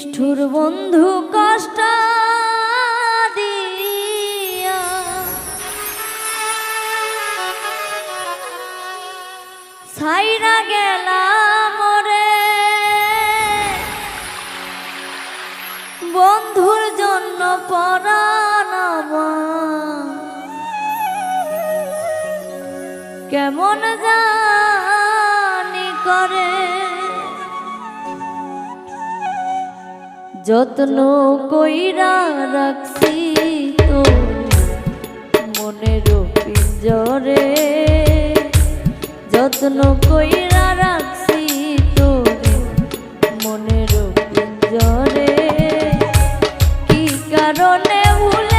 নিষ্ঠুর বন্ধু কষ্ট দিয়া। সাইরা গেলাম রে। বন্ধুর জন্য পরানামা কেমন জানি করে যত্ন কইরা রাখছি তো মনের পিঞ্জরে। যত্ন কইরা রাখছি তো মনের পিঞ্জরে। কি কারণে ভুল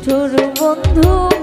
নিষ্ঠুর বন্ধু।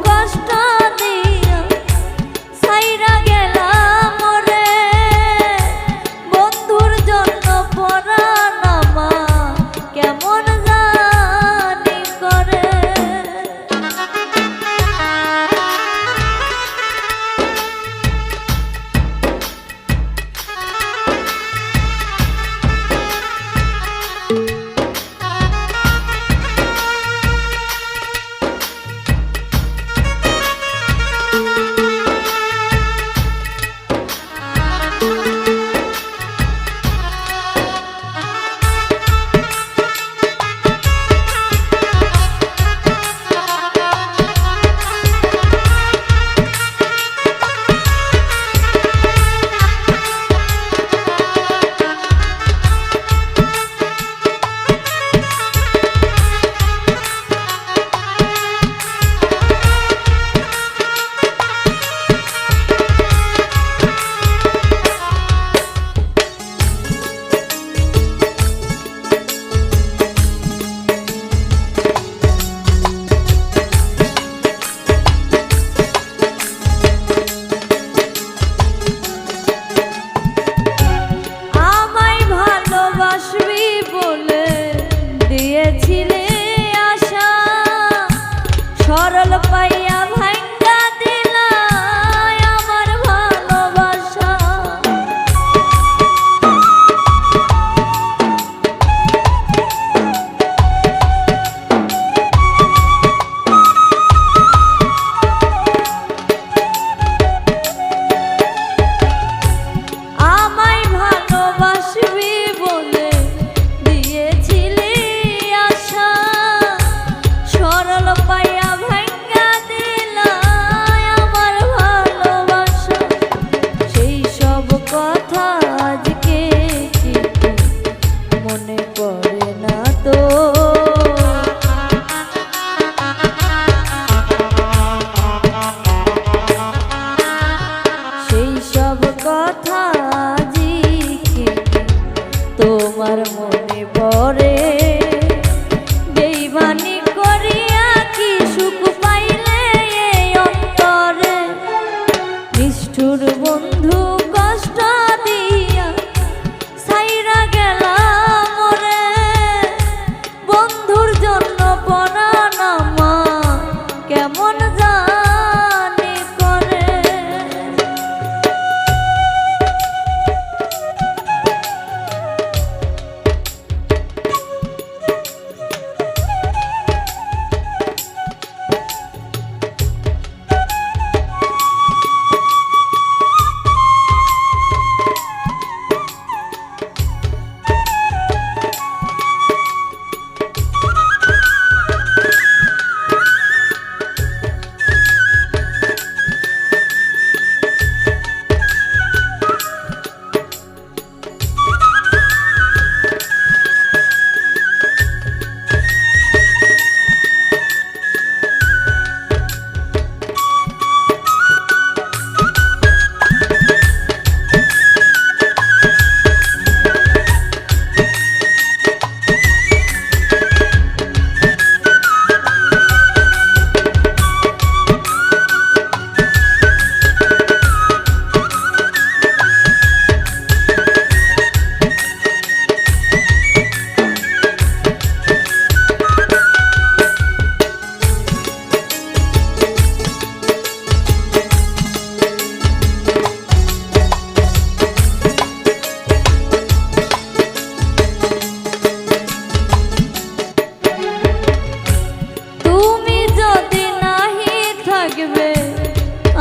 থাকবে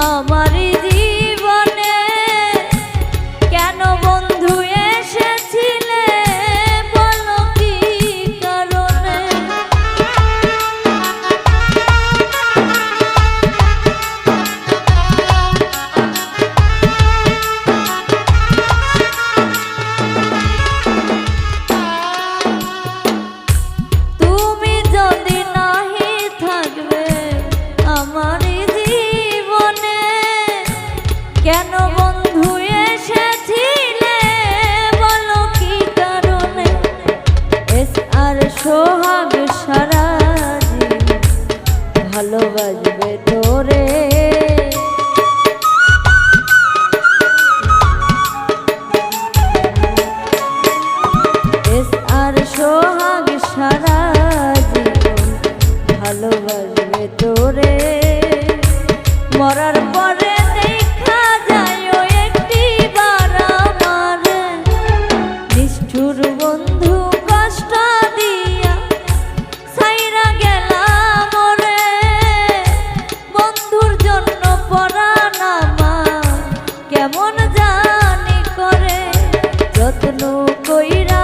আমারই সোহাগ সারা ভালোবাসবে তোরে। আর সোহাগ সারা ভালোবাসবে তোরে। মরার পরে জানি করে যত্ন কইরা